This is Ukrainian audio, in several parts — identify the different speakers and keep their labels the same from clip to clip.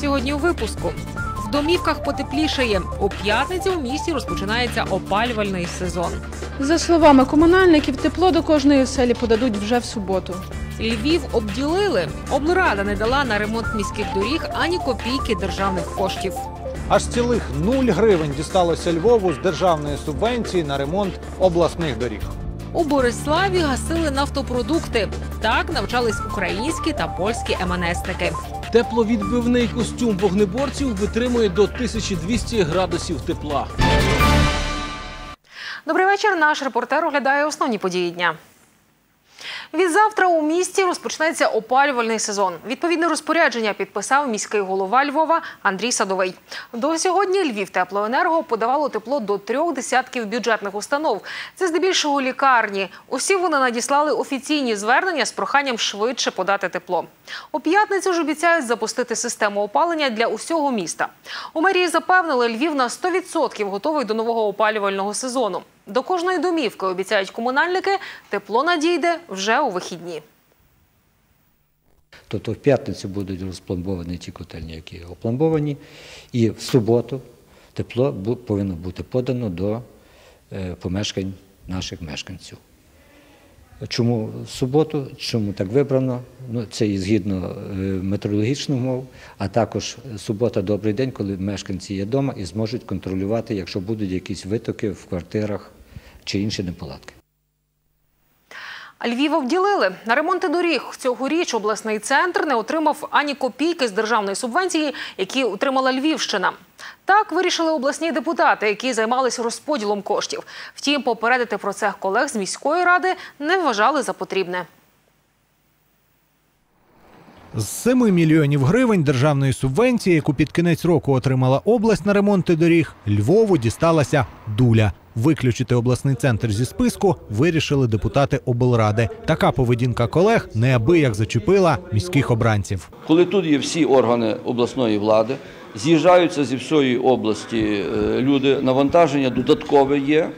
Speaker 1: Сьогодні у випуску в домівках потеплішає. У п'ятницю у місті розпочинається опалювальний сезон.
Speaker 2: За словами комунальників, тепло до кожної оселі подадуть вже в суботу.
Speaker 1: Львів обділили. Облрада не дала на ремонт міських доріг ані копійки державних коштів.
Speaker 3: Аж цілих 0 гривень дісталося Львову з державної субвенції на ремонт обласних доріг.
Speaker 1: У Бориславі гасили нафтопродукти. Так навчались українські та польські МНСники.
Speaker 4: Тепловідбивний костюм вогнеборців витримує до 1200 градусів тепла.
Speaker 1: Добрий вечір. Наш репортер оглядає основні події дня. Відзавтра у місті розпочнеться опалювальний сезон. Відповідне розпорядження підписав міський голова Львова Андрій Садовий. До сьогодні Львів теплоенерго подавало тепло до трьох десятків бюджетних установ. Це здебільшого лікарні. Усі вони надіслали офіційні звернення з проханням швидше подати тепло. У п'ятницю ж обіцяють запустити систему опалення для усього міста. У мерії запевнили, Львів на 100% готовий до нового опалювального сезону. До кожної домівки обіцяють комунальники, тепло надійде вже у вихідні.
Speaker 5: Тобто в п'ятницю будуть розпломбовані ті котельні, які опломбовані, і в суботу тепло повинно бути подано до е, помешкань наших мешканців. Чому в суботу, чому так вибрано? Ну, це і згідно е, метеорологічних умов, а також субота добрий день, коли мешканці є вдома і зможуть контролювати, якщо будуть якісь витоки в квартирах чи інші неполадки.
Speaker 1: Львів обділили. На ремонти доріг цьогоріч обласний центр не отримав ані копійки з державної субвенції, які отримала Львівщина. Так вирішили обласні депутати, які займалися розподілом коштів. Втім, попередити про це колег з міської ради не вважали за потрібне.
Speaker 3: З 7 мільйонів гривень державної субвенції, яку під кінець року отримала область на ремонти доріг, Львову дісталася дуля. Виключити обласний центр зі списку вирішили депутати облради. Така поведінка колег неабияк зачепила міських обранців.
Speaker 6: Коли тут є всі органи обласної влади, з'їжджаються зі всієї області е, люди, навантаження додаткове є.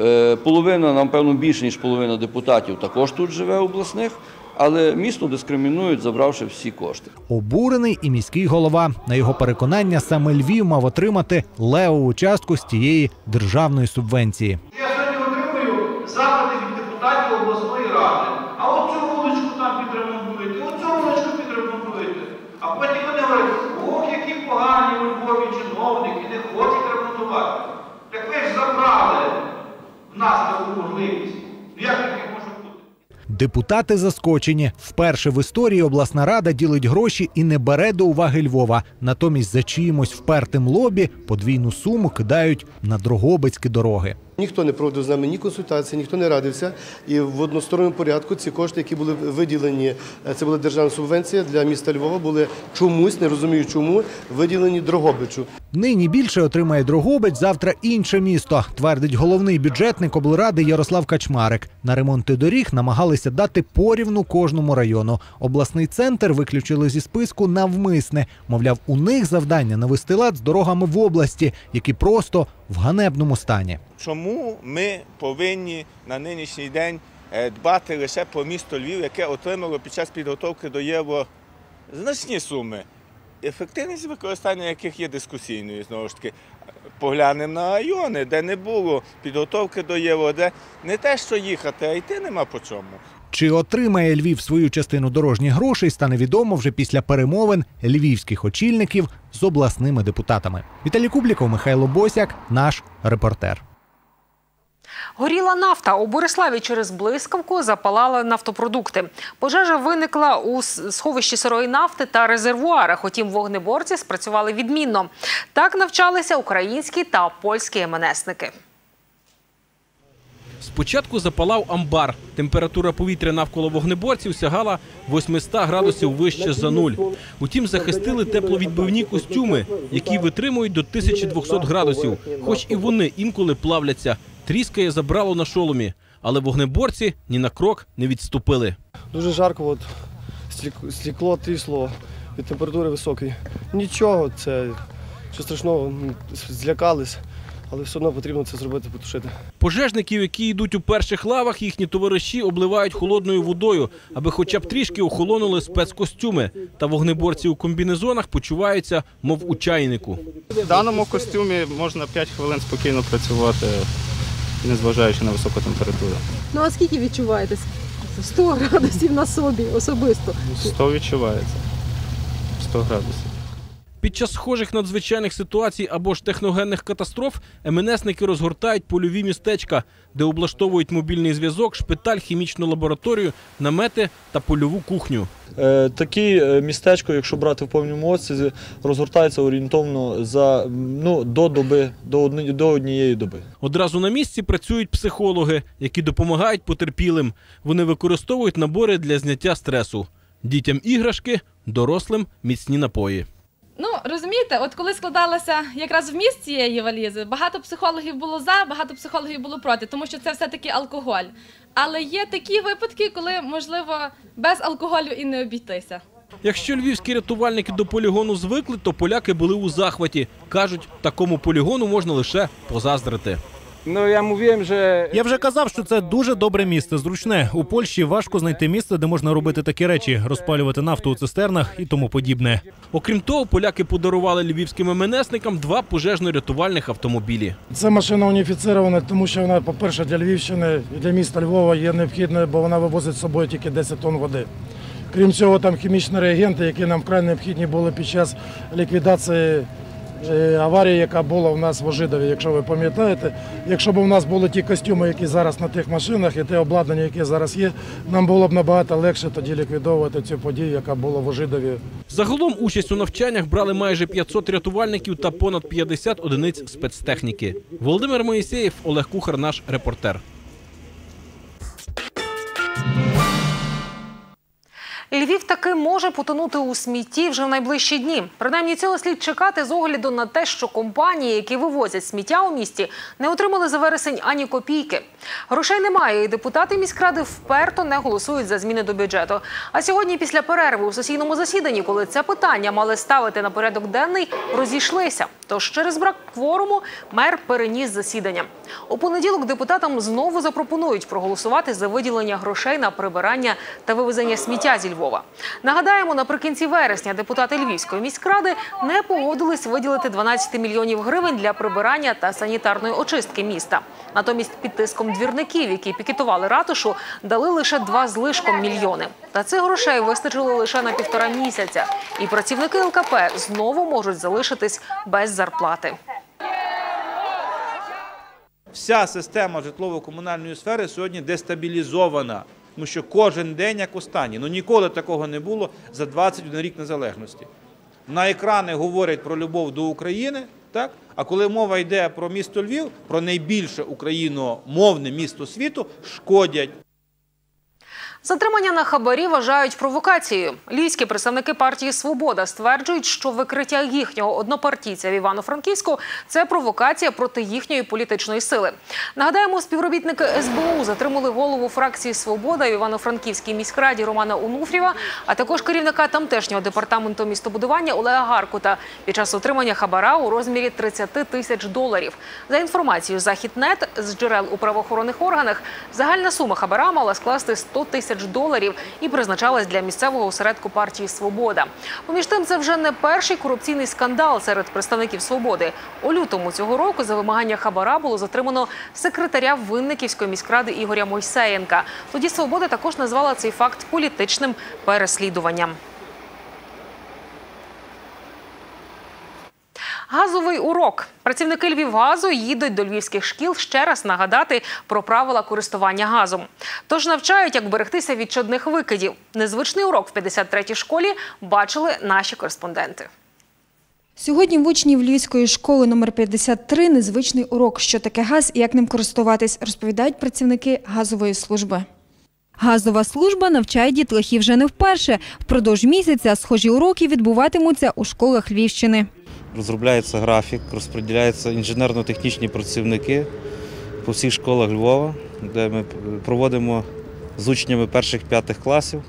Speaker 6: Е, Половина, напевно, більше, ніж половина депутатів також тут живе обласних, але місто дискримінують, забравши всі кошти.
Speaker 3: Обурений і міський голова. На його переконання, саме Львів мав отримати левову частку з тієї державної субвенції.
Speaker 7: Я сьогодні отримую запити від депутатів обласної ради. А от цю вуличку там підремонтуєте, оцю вуличку підремонтуєте. А потім вони говорять, ох, які погані Львові чиновники, не хочуть ремонтувати. Так ви ж забрали в нас таку можливість. Ну як?
Speaker 3: Депутати заскочені. Вперше в історії обласна рада ділить гроші і не бере до уваги Львова. Натомість за чиїмось впертим лобі подвійну суму кидають на дрогобицькі дороги.
Speaker 8: Ніхто не проводив з нами ні консультації, ніхто не радився. І в односторонньому порядку ці кошти, які були виділені, е, це була державна субвенція для міста Львова, були чомусь, не розумію чому, виділені Дрогобичу.
Speaker 3: Нині більше отримає Дрогобич, завтра інше місто, твердить головний бюджетник облради Ярослав Качмарик. На ремонти доріг намагалися дати порівну кожному району. Обласний центр виключили зі списку навмисне. Мовляв, у них завдання навести лад з дорогами в області, які просто в ганебному стані.
Speaker 9: Чому ми повинні на нинішній день е, дбати лише про місто Львів, яке отримало під час підготовки до євро значні суми, ефективність використання яких є дискусійною знову ж таки. Поглянемо на райони, де не було підготовки до євро, де не те, що їхати, а йти нема по чому.
Speaker 3: Чи отримає Львів свою частину дорожніх грошей, стане відомо вже після перемовин львівських очільників з обласними депутатами. Віталій Кубліков, Михайло Босяк, наш репортер.
Speaker 1: Горіла нафта у Бориславі через блискавку запалали нафтопродукти. Пожежа виникла у сховищі сирої нафти та резервуарах. Утім, вогнеборці спрацювали відмінно. Так навчалися українські та польські МНСники.
Speaker 4: Спочатку запалав амбар. Температура повітря навколо вогнеборців сягала 800 градусів вище за нуль. Утім, захистили тепловідбивні костюми, які витримують до 1200 градусів, хоч і вони інколи плавляться. Тріскає забрало на шоломі, але вогнеборці ні на крок не відступили.
Speaker 10: Дуже жарко, от слік- трісло від температури високої. Нічого, це що страшного, злякались, але все одно потрібно це зробити, потушити.
Speaker 4: Пожежників, які йдуть у перших лавах, їхні товариші обливають холодною водою, аби хоча б трішки охолонули спецкостюми. Та вогнеборці у комбінезонах почуваються, мов у чайнику.
Speaker 11: В даному костюмі можна 5 хвилин спокійно працювати, незважаючи на високу температуру.
Speaker 2: Ну а скільки відчуваєте? 100 градусів на собі особисто.
Speaker 11: 100 відчувається. 100 градусів.
Speaker 4: Під час схожих надзвичайних ситуацій або ж техногенних катастроф МНСники розгортають польові містечка, де облаштовують мобільний зв'язок, шпиталь, хімічну лабораторію, намети та польову кухню.
Speaker 12: Е, Такі е, містечко, якщо брати в повному обсязі, розгортається орієнтовно за ну, до доби, до, одни- до однієї доби.
Speaker 4: Одразу на місці працюють психологи, які допомагають потерпілим. Вони використовують набори для зняття стресу. Дітям іграшки, дорослим міцні напої.
Speaker 13: Ну розумієте, от коли складалася якраз вміст цієї валізи, багато психологів було за, багато психологів було проти, тому що це все-таки алкоголь. Але є такі випадки, коли можливо без алкоголю і не обійтися.
Speaker 4: Якщо львівські рятувальники до полігону звикли, то поляки були у захваті. Кажуть, такому полігону можна лише позаздрити.
Speaker 14: Ну я mówiłem, że
Speaker 15: Я вже казав, що це дуже добре місце, зручне. У Польщі важко знайти місце, де можна робити такі речі, розпалювати нафту у цистернах і тому подібне.
Speaker 4: Окрім того, поляки подарували львівським МНСникам два пожежно-рятувальних автомобілі.
Speaker 16: Ця машина уніфіцирована, тому що вона, по-перше, для Львівщини і для міста Львова є необхідною, бо вона вивозить з собою тільки 10 тонн води. Крім цього, там хімічні реагенти, які нам вкрай необхідні були під час ліквідації аварії, яка була у нас в Ожидові, якщо ви пам'ятаєте. Якщо б у нас були ті костюми, які зараз на тих машинах, і те обладнання, яке зараз є, нам було б набагато легше тоді ліквідовувати цю подію, яка була в Ожидові.
Speaker 4: Загалом участь у навчаннях брали майже 500 рятувальників та понад 50 одиниць спецтехніки. Володимир Моїсеєв, Олег Кухар, наш репортер.
Speaker 1: Львів таки може потонути у смітті вже в найближчі дні. Принаймні цього слід чекати з огляду на те, що компанії, які вивозять сміття у місті, не отримали за вересень ані копійки. Грошей немає, і депутати міськради вперто не голосують за зміни до бюджету. А сьогодні, після перерви у сесійному засіданні, коли це питання мали ставити на порядок денний, розійшлися. Тож через брак кворуму мер переніс засідання. У понеділок депутатам знову запропонують проголосувати за виділення грошей на прибирання та вивезення сміття зі Львова. Нагадаємо, наприкінці вересня депутати Львівської міськради не погодились виділити 12 мільйонів гривень для прибирання та санітарної очистки міста. Натомість під тиском двірників, які пікетували ратушу, дали лише два з лишком мільйони. Та цих грошей вистачило лише на півтора місяця. І працівники ЛКП знову можуть залишитись без зарплати.
Speaker 17: Вся система житлово-комунальної сфери сьогодні дестабілізована, тому що кожен день як останній. Ну ніколи такого не було за 21 рік незалежності. На екрани говорять про любов до України, так? а коли мова йде про місто Львів, про найбільше україномовне місто світу, шкодять.
Speaker 1: Затримання на хабарі вважають провокацією. Львівські представники партії Свобода стверджують, що викриття їхнього однопартійця в Івано-Франківську це провокація проти їхньої політичної сили. Нагадаємо, співробітники СБУ затримали голову фракції Свобода в Івано-Франківській міськраді Романа Унуфрєва, а також керівника тамтешнього департаменту містобудування Олега Гаркута під час отримання хабара у розмірі 30 тисяч доларів. За інформацією Західнет з джерел у правоохоронних органах, загальна сума хабара мала скласти 100 тисяч доларів і призначалась для місцевого осередку партії Свобода. Поміж тим, це вже не перший корупційний скандал серед представників свободи. У лютому цього року за вимагання хабара було затримано секретаря Винниківської міськради Ігоря Мойсеєнка. Тоді свобода також назвала цей факт політичним переслідуванням. Газовий урок. Працівники Львівгазу їдуть до львівських шкіл ще раз нагадати про правила користування газом. Тож навчають, як берегтися від чадних викидів. Незвичний урок в 53-й школі бачили наші кореспонденти.
Speaker 18: Сьогодні в учнів Львівської школи номер 53 незвичний урок, що таке газ і як ним користуватись, розповідають працівники газової служби.
Speaker 19: Газова служба навчає дітлахів вже не вперше. Впродовж місяця схожі уроки відбуватимуться у школах Львівщини.
Speaker 20: Розробляється графік, розподіляються інженерно-технічні працівники по всіх школах Львова, де ми проводимо з учнями перших п'ятих класів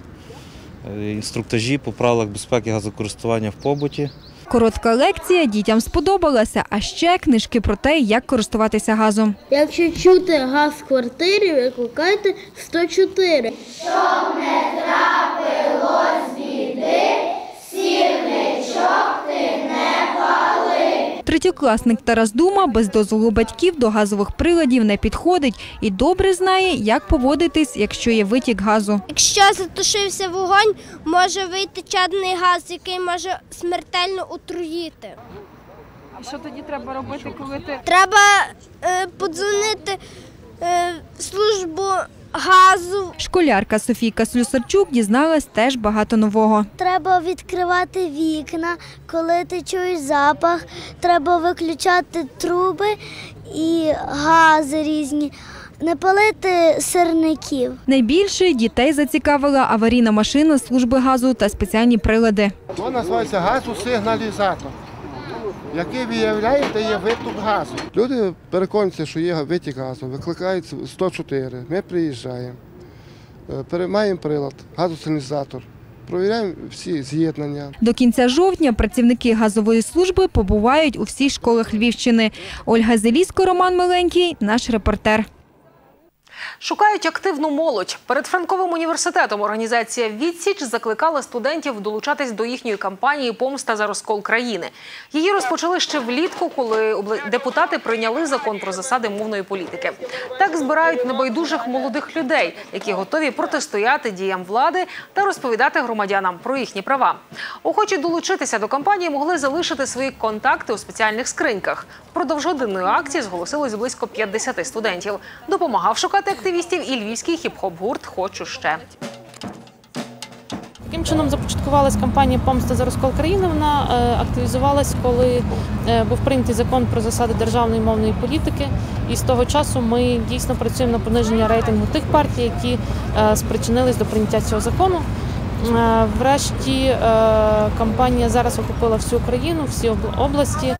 Speaker 20: е, інструктажі по правилах безпеки газокористування в побуті.
Speaker 19: Коротка лекція дітям сподобалася, а ще книжки про те, як користуватися газом.
Speaker 21: Якщо чути газ в квартирі, викликайте 104.
Speaker 22: Щоб не трапилось біди, сірничок.
Speaker 19: Третьокласник Тарас Дума без дозволу батьків до газових приладів не підходить і добре знає, як поводитись, якщо є витік газу.
Speaker 21: Якщо затушився вогонь, може вийти чадний газ, який може смертельно отруїти.
Speaker 2: І що тоді треба робити, коли ти
Speaker 21: Треба е, подзвонити е, в службу газу.
Speaker 19: Школярка Софійка Слюсарчук дізналась теж багато нового.
Speaker 21: Треба відкривати вікна, коли ти чуєш запах. Треба виключати труби і гази різні, не палити сирників.
Speaker 19: Найбільше дітей зацікавила аварійна машина служби газу та спеціальні прилади.
Speaker 23: То називається газосигналізатор, який виявляє, де є виток газу. Люди переконуються, що є витік газу, викликають 104. Ми приїжджаємо, маємо прилад, газосигналізатор, провіряємо всі з'єднання.
Speaker 19: До кінця жовтня працівники газової служби побувають у всіх школах Львівщини. Ольга Зелісько, Роман Миленький, наш репортер.
Speaker 1: Шукають активну молодь. Перед Франковим університетом організація Відсіч закликала студентів долучатись до їхньої кампанії Помста за розкол країни. Її розпочали ще влітку, коли депутати прийняли закон про засади мовної політики. Так збирають небайдужих молодих людей, які готові протистояти діям влади та розповідати громадянам про їхні права. Охочі долучитися до кампанії могли залишити свої контакти у спеціальних скриньках. Впродовж годинної акції зголосилось близько 50 студентів. Допомагав шукати активістів і львівський хіп-хоп-гурт Хочу ще.
Speaker 24: Таким чином започаткувалась кампанія Помста за розкол країни. Вона е, активізувалась, коли е, був прийнятий закон про засади державної мовної політики. І з того часу ми дійсно працюємо на пониження рейтингу тих партій, які е, спричинились до прийняття цього закону. Врешті кампанія зараз охопила всю Україну, всі області.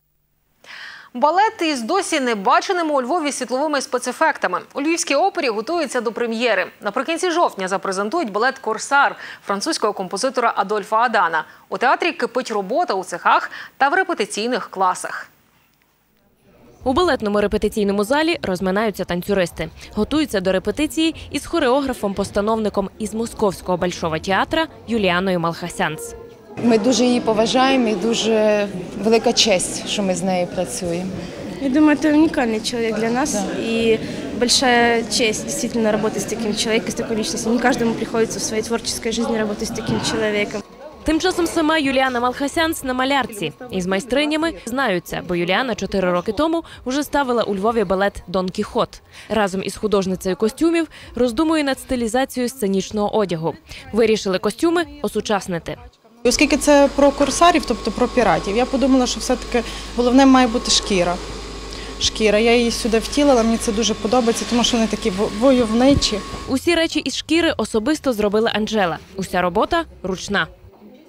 Speaker 1: Балет із досі небаченими у Львові світловими спецефектами. У Львівській опері готуються до прем'єри. Наприкінці жовтня запрезентують балет Корсар французького композитора Адольфа Адана. У театрі кипить робота у цехах та в репетиційних класах.
Speaker 25: У балетному репетиційному залі розминаються танцюристи. Готуються до репетиції із хореографом-постановником із Московського Большого театра Юліаною Малхасянц.
Speaker 26: Ми дуже її поважаємо і дуже велика честь, що ми з нею працюємо.
Speaker 27: Я думаю, это уникальный человек для нас и большая честь действительно работать с таким человеком, с такой личностью. Не каждому приходится в своей творческой жизни работать с таким человеком.
Speaker 25: Тим часом сама Юліана Малхасянц на малярці із майстринями знаються, бо Юліана чотири роки тому вже ставила у Львові балет Дон Кіхот. Разом із художницею костюмів роздумує над стилізацією сценічного одягу. Вирішили костюми осучаснити.
Speaker 28: Оскільки це про корсарів, тобто про піратів, я подумала, що все-таки головне має бути шкіра. Шкіра. Я її сюди втілила, мені це дуже подобається, тому що вони такі во- войовничі.
Speaker 25: Усі речі із шкіри особисто зробила Анжела. Уся робота ручна.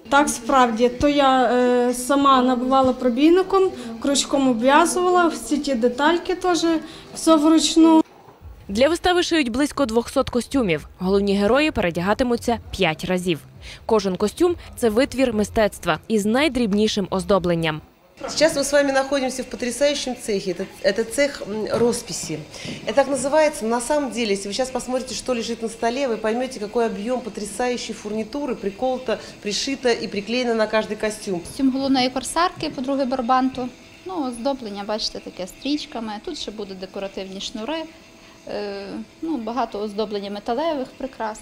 Speaker 29: Так, справді, то я е, сама набивала пробійником, крючком обв'язувала, всі ті детальки теж все вручну.
Speaker 25: Для вистави шиють близько 200 костюмів. Головні герої передягатимуться 5 разів. Кожен костюм це витвір мистецтва із найдрібнішим оздобленням.
Speaker 30: Сейчас мы с вами находимся в потрясающем цехе. Это, это цех м, росписи. Это так называется. На самом деле, если вы сейчас посмотрите, что лежит на столе, вы поймете, какой объем потрясающей фурнитуры приколото, пришито и приклеено на каждый костюм.
Speaker 31: Костюм головної корсарки, по-друге, барбанту. Ну, оздоблення, бачите, таке стрічками. Тут ще будуть декоративні шнури, е, ну, багато оздоблення металевих прикрас.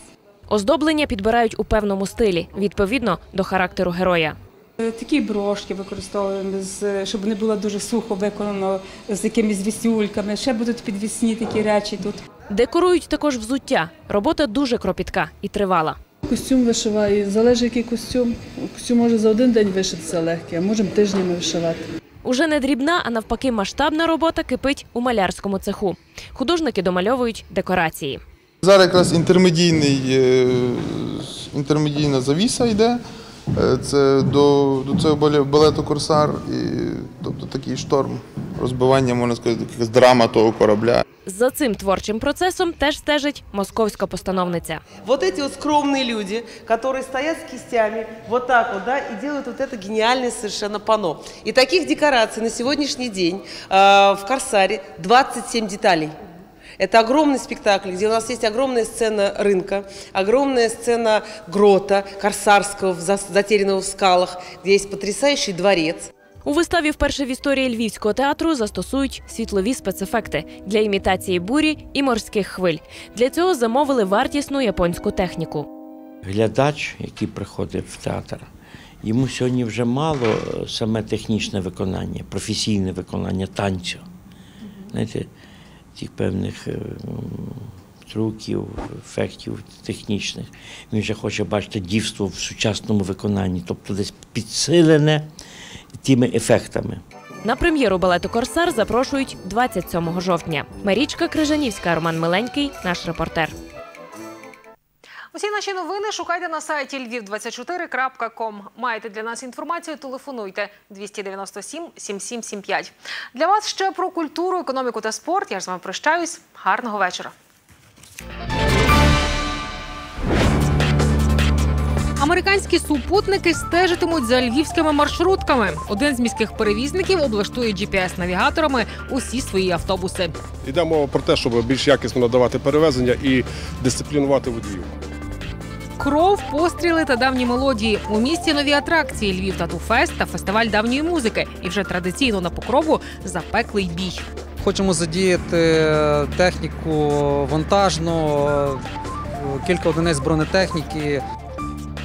Speaker 25: Оздоблення підбирають у певному стилі, відповідно до характеру героя.
Speaker 32: Е, Такі брошки використовуємо, з- щоб не було дуже сухо виконано з якимись вісюльками. Ще будуть підвісні такі речі тут.
Speaker 25: Декорують також взуття. Робота дуже кропітка і тривала.
Speaker 2: Костюм вишиваю, залежить який костюм. Костюм може за один день вишитися легкий, а можемо тижнями вишивати.
Speaker 25: Уже не дрібна, а навпаки, масштабна робота кипить у малярському цеху. Художники домальовують декорації.
Speaker 33: Зараз якраз інтермедійний, е, інтермедійна завіса йде. Е, Це до, до цього бале- балету Корсар, і, тобто такий шторм, розбивання, можна сказати, якась драма того корабля.
Speaker 25: За цим творчим процесом теж стежить московська постановниця.
Speaker 30: Вот эти вот скромные люди, которые стоят с кистями вот так вот, да, и делают вот это гениальное совершенно панно. И таких декораций на сегодняшний день э, в Корсаре 27 деталей. Это огромный спектакль, где у нас есть огромная сцена рынка, огромная сцена грота Корсарского, в зас- затерянного в скалах, где есть потрясающий дворец.
Speaker 25: У виставі вперше в історії львівського театру застосують світлові спецефекти для імітації бурі і морських хвиль. Для цього замовили вартісну японську техніку.
Speaker 34: глядач, який приходить в театр, йому сьогодні вже мало е, саме технічне виконання, професійне виконання танцю. Знаєте, тих певних труків, трюків, ефектів технічних. Він вже хоче бачити дівство в сучасному виконанні, тобто десь підсилене тими ефектами.
Speaker 25: На прем'єру балету Корсар запрошують 27 жовтня. Марічка Крижанівська, Роман Миленький, наш репортер.
Speaker 1: Усі наші новини шукайте на сайті lviv24.com. Маєте для нас інформацію, телефонуйте 297 7775. Для вас ще про культуру, економіку та спорт. Я ж з вами прощаюсь. Гарного вечора. Американські супутники стежитимуть за львівськими маршрутками. Один з міських перевізників облаштує GPS-навігаторами усі свої автобуси.
Speaker 16: Йде мова про те, щоб більш якісно надавати перевезення і дисциплінувати водіїв.
Speaker 1: Кров, постріли та давні мелодії. У місті нові атракції Львів Тату Фест та фестиваль давньої музики. І вже традиційно на покрову запеклий бій.
Speaker 35: Хочемо задіяти техніку вантажну, кілька одиниць бронетехніки.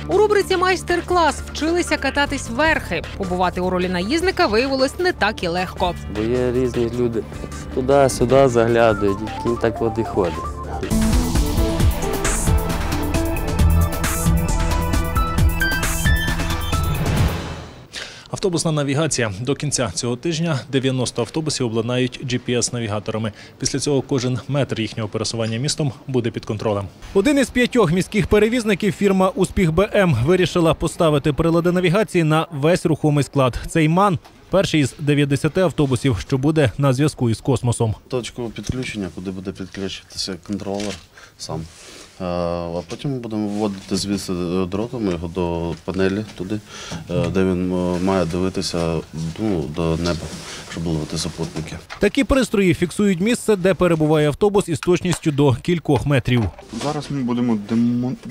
Speaker 1: У рубриці майстер-клас вчилися кататись верхи. Побувати у ролі наїзника виявилось не так і легко.
Speaker 36: Бо є різні люди туди-сюди заглядають, і кінь так от і ходить.
Speaker 37: Автобусна навігація до кінця цього тижня 90 автобусів обладнають GPS-навігаторами. Після цього кожен метр їхнього пересування містом буде під контролем.
Speaker 15: Один із п'ятьох міських перевізників фірма Успіх БМ вирішила поставити прилади навігації на весь рухомий склад. Цей ман перший із 90 автобусів, що буде на зв'язку із космосом.
Speaker 38: Точку підключення, куди буде підключитися контролер сам. Е, А потім ми будемо вводити звідси дротом його до панелі туди, е, де він е, має дивитися ну, до неба, щоб ловити супутники.
Speaker 15: Такі пристрої фіксують місце, де перебуває автобус із точністю до кількох метрів.
Speaker 39: Зараз ми будемо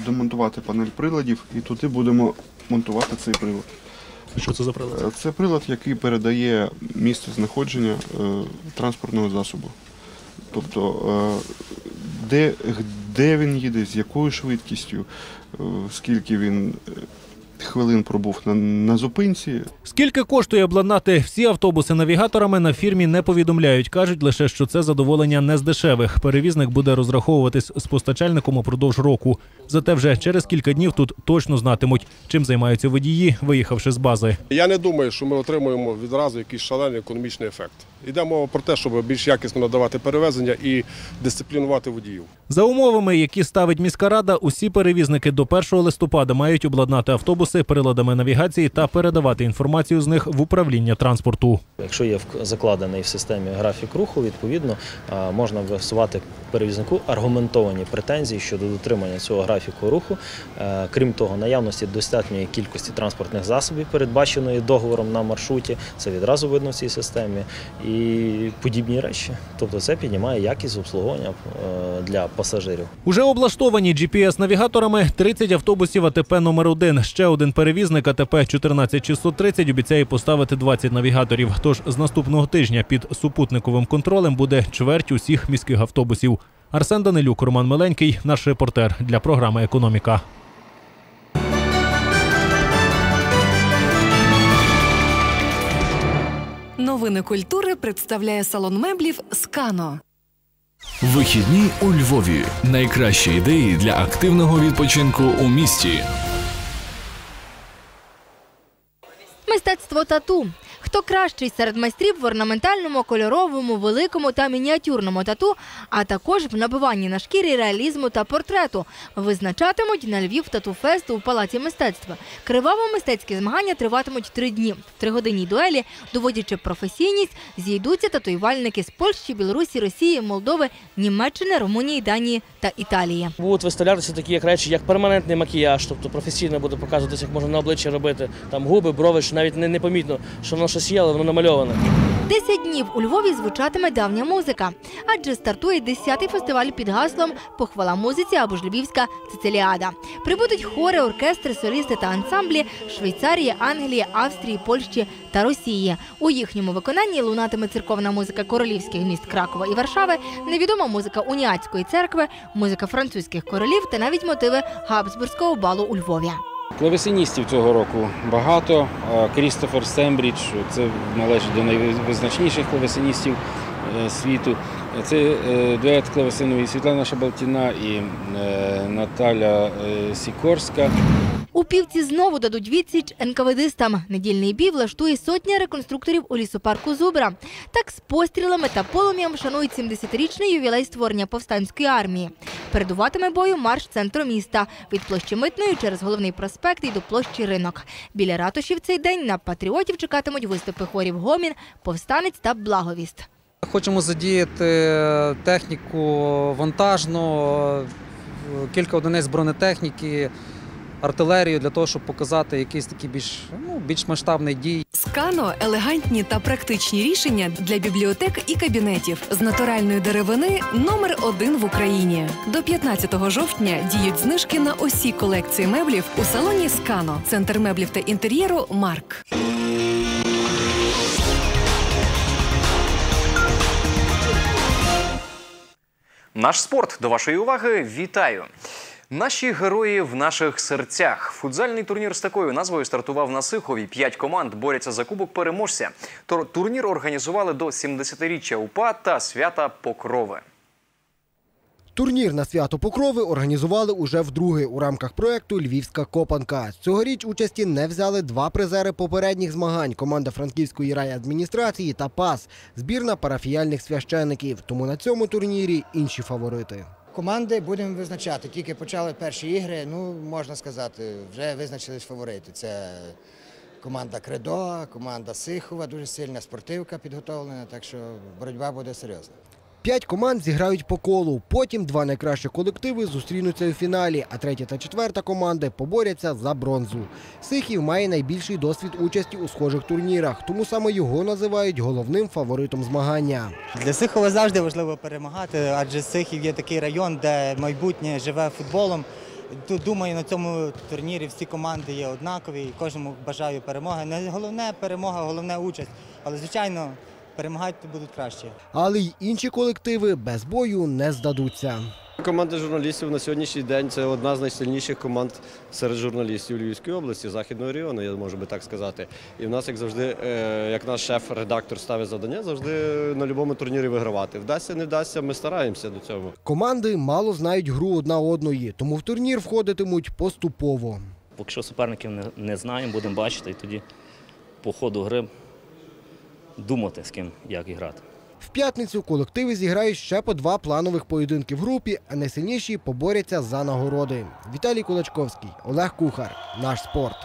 Speaker 39: демонтувати панель приладів і туди будемо монтувати цей прилад.
Speaker 37: Що це за прилад?
Speaker 39: Це прилад, який передає місце знаходження е, транспортного засобу. Тобто, е, де, де він їде, з якою швидкістю, е, скільки він е, хвилин пробув на, на зупинці.
Speaker 15: Скільки коштує обладнати всі автобуси навігаторами на фірмі не повідомляють. кажуть лише, що це задоволення не з дешевих. Перевізник буде розраховуватись з постачальником упродовж року. Зате вже через кілька днів тут точно знатимуть, чим займаються водії, виїхавши з бази.
Speaker 16: Я не думаю, що ми отримуємо відразу якийсь шалений економічний ефект. Йде мова про те, щоб більш якісно надавати перевезення і дисциплінувати водіїв.
Speaker 15: За умовами, які ставить міська рада, усі перевізники до 1 листопада мають обладнати автобуси приладами навігації та передавати інформацію з них в управління транспорту.
Speaker 40: Якщо є закладений в системі графік руху, відповідно можна висувати перевізнику аргументовані претензії щодо дотримання цього графіку руху. Е, Крім того, наявності достатньої кількості транспортних засобів, передбаченої договором на маршруті, це відразу видно в цій системі, і подібні речі. Тобто це піднімає якість обслуговування е, для пасажирів.
Speaker 15: Уже облаштовані GPS-навігаторами 30 автобусів АТП номер 1 Ще один перевізник АТП 14630 обіцяє поставити 20 навігаторів. Тож з наступного тижня під супутниковим контролем буде чверть усіх міських автобусів. Арсен Данилюк, Роман Миленький, наш репортер для програми Економіка.
Speaker 41: Новини культури представляє салон меблів Скано.
Speaker 42: Вихідні у Львові. Найкращі ідеї для активного відпочинку у місті.
Speaker 43: Мистецтво тату. Хто кращий серед майстрів в орнаментальному, кольоровому, великому та мініатюрному тату, а також в набиванні на шкірі реалізму та портрету, визначатимуть на Львів тату-фесту у Палаці мистецтва. Криваво-мистецькі змагання триватимуть три дні. В тригодинній дуелі, доводячи професійність, зійдуться татуювальники з Польщі, Білорусі, Росії, Молдови, Німеччини, Румунії, Данії та Італії.
Speaker 44: Будуть виставлятися такі як речі, як перманентний макіяж, тобто професійно буде показуватися, як можна на обличчі робити там губи, брови, що навіть не, не помітно, що воно щось є, воно намальоване.
Speaker 43: Десять днів у Львові звучатиме давня музика, адже стартує 10-й фестиваль під гаслом Похвала музиці або ж Львівська Цициліада. Прибудуть хори, оркестри, солісти та ансамблі Швейцарії, Англії, Австрії, Польщі та Росії. У їхньому виконанні лунатиме церковна музика королівських міст Кракова і Варшави, невідома музика уніатської церкви, музика французьких королів та навіть мотиви Габсбурзького балу у Львові.
Speaker 45: Клавесиністів цього року багато. Крістофер Сембрідж це належить до найвизначніших клавесиністів е, світу. Це е, дует клавесиновий Світлана Шабалтіна і е, Наталя Сікорська.
Speaker 43: У півці знову дадуть відсіч НКВДистам. Недільний бій влаштує сотня реконструкторів у лісопарку Зубра. Так з пострілами та полум'ям шанують 70-річний ювілей створення повстанської армії. Передуватиме бою марш центру міста від площі Митної через головний проспект і до площі Ринок. Біля ратуші в цей день на патріотів чекатимуть виступи хорів Гомін, Повстанець та Благовіст.
Speaker 35: Хочемо задіяти техніку вантажну, кілька одиниць бронетехніки, артилерію для того, щоб показати якийсь такий більш, ну, більш масштабний дій.
Speaker 41: Скано елегантні та практичні рішення для бібліотек і кабінетів з натуральної деревини номер один в Україні. До 15 жовтня діють знижки на усі колекції меблів у салоні Скано, центр меблів та інтер'єру Марк.
Speaker 46: Наш спорт до вашої уваги. Вітаю! Наші герої в наших серцях. Футзальний турнір з такою назвою стартував на Сихові. П'ять команд борються за кубок переможця. Турнір організували до 70-річчя УПА та свята Покрови.
Speaker 47: Турнір на свято Покрови організували уже вдруге у рамках проекту Львівська копанка. Цьогоріч участі не взяли два призери попередніх змагань: команда Франківської райадміністрації та ПАС, збірна парафіяльних священиків. Тому на цьому турнірі інші фаворити.
Speaker 48: Команди будемо визначати. Тільки почали перші ігри. Ну можна сказати, вже визначились фаворити. Це команда Кредо, команда Сихова, дуже сильна спортивка підготовлена, так що боротьба буде серйозна.
Speaker 47: П'ять команд зіграють по колу. Потім два найкращі колективи зустрінуться у фіналі, а третя та четверта команди поборються за бронзу. Сихів має найбільший досвід участі у схожих турнірах, тому саме його називають головним фаворитом змагання.
Speaker 49: Для Сихова завжди важливо перемагати, адже Сихів є такий район, де майбутнє живе футболом. Тут думаю, на цьому турнірі всі команди є однакові, і кожному бажаю перемоги. Не головне перемога, головне участь. Але звичайно, перемагати будуть краще.
Speaker 47: Але й інші колективи без бою не здадуться.
Speaker 38: Команда журналістів на сьогоднішній день це одна з найсильніших команд серед журналістів Львівської області, західного регіону, я можу би так сказати. І в нас, як завжди, е, як наш шеф-редактор ставить завдання, завжди на будь-якому турнірі вигравати. Вдасться, не вдасться, ми стараємося до цього.
Speaker 47: Команди мало знають гру одна одної, тому в турнір входитимуть поступово.
Speaker 50: Поки що суперників не знаємо, будемо бачити, і тоді по ходу гри думати, з ким як і грати.
Speaker 47: В п'ятницю колективи зіграють ще по два планових поєдинки в групі, а найсильніші поборються за нагороди. Віталій Кулачковський, Олег Кухар, наш спорт.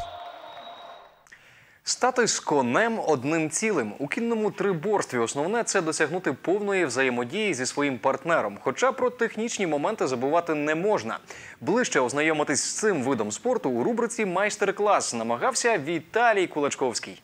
Speaker 46: Стати з конем одним цілим у кінному триборстві. Основне це досягнути повної взаємодії зі своїм партнером. Хоча про технічні моменти забувати не можна. Ближче ознайомитись з цим видом спорту у рубриці Майстер-клас намагався Віталій Кулачковський.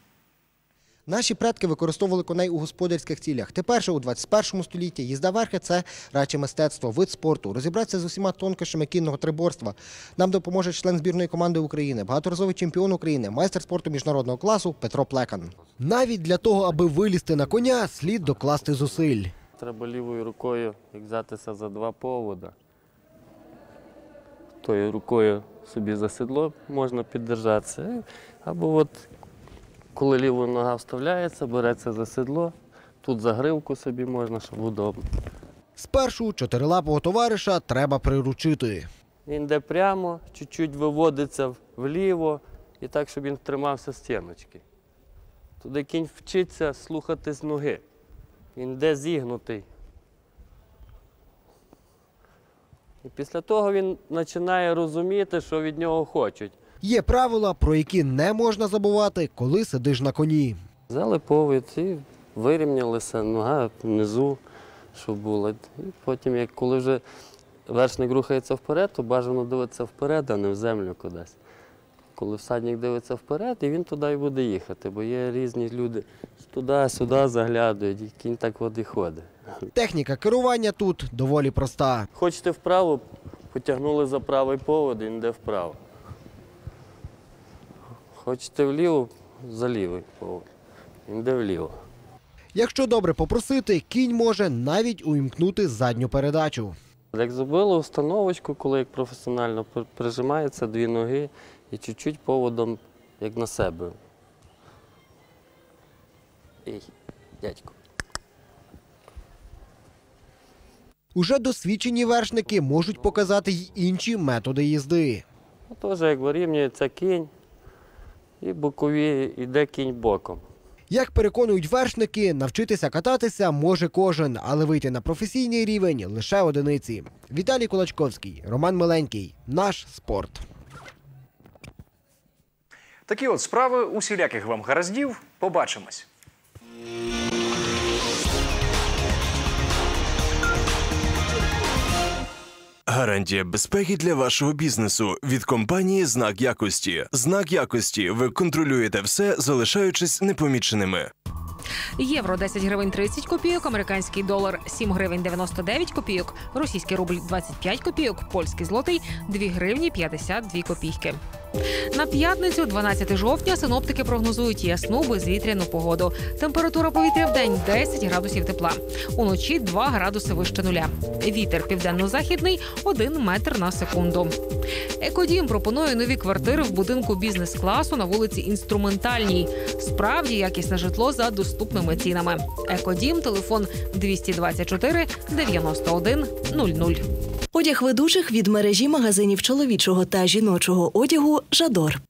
Speaker 47: Наші предки використовували коней у господарських цілях. Тепер же у 21 столітті їзда верхи – це радше мистецтво, вид спорту. Розібратися з усіма тонкощами кінного триборства. Нам допоможе член збірної команди України, багаторазовий чемпіон України, майстер спорту міжнародного класу Петро Плекан. Навіть для того, аби вилізти на коня, слід докласти зусиль.
Speaker 36: Треба лівою рукою як взятися за два повода. Тою рукою собі за седло можна піддержатися. Або от коли ліва нога вставляється, береться за седло, тут за гривку собі можна, щоб удобно.
Speaker 47: Спершу чотирилапого товариша треба приручити.
Speaker 36: Він йде прямо, чуть-чуть виводиться вліво і так, щоб він тримався стіночки. Туди кінь вчиться слухати з ноги. Він йде зігнутий. І після того він починає розуміти, що від нього хочуть.
Speaker 47: Є правила, про які не можна забувати, коли сидиш на коні.
Speaker 36: Взяли повід і вирівнялися, нога внизу, щоб була. І потім, як коли вже вершник рухається вперед, то бажано дивитися вперед, а не в землю кудись. Коли всадник дивиться вперед, і він туди і буде їхати, бо є різні люди, туди-сюди заглядають, і кінь так от і ходить.
Speaker 47: Техніка керування тут доволі проста.
Speaker 36: Хочете вправо, потягнули за правий повод, він йде вправо. Хочете вліво, за лівий повод. Він йде вліво.
Speaker 47: Якщо добре попросити, кінь може навіть увімкнути задню передачу.
Speaker 36: Як зробили установочку, коли як професіонально при- прижимаються дві ноги і чуть-чуть поводом як на себе. Ей, дядько.
Speaker 47: Уже досвідчені вершники можуть показати й інші методи їзди.
Speaker 36: Ну, Теж як вирівнюється кінь, і бокові йде кінь боком.
Speaker 47: Як переконують вершники, навчитися кататися може кожен, але вийти на професійний рівень лише одиниці. Віталій Кулачковський, Роман Миленький. Наш спорт.
Speaker 46: Такі от справи усіляких вам гараздів. Побачимось.
Speaker 51: Гарантія безпеки для вашого бізнесу від компанії Знак якості. Знак якості. Ви контролюєте все, залишаючись непоміченими.
Speaker 1: Євро 10 гривень 30 копійок, американський долар 7 гривень 99 копійок, російський рубль 25 копійок, польський злотий 2 гривні 52 копійки. На п'ятницю, 12 жовтня, синоптики прогнозують ясну безвітряну погоду. Температура повітря в день 10 градусів тепла. Уночі 2 градуси вище нуля. Вітер південно-західний 1 метр на секунду. Екодім пропонує нові квартири в будинку бізнес-класу на вулиці Інструментальній. Справді якісне житло за доступними цінами. Екодім, телефон 224 91 00.
Speaker 52: Одяг ведучих від мережі магазинів чоловічого та жіночого одягу Жадор.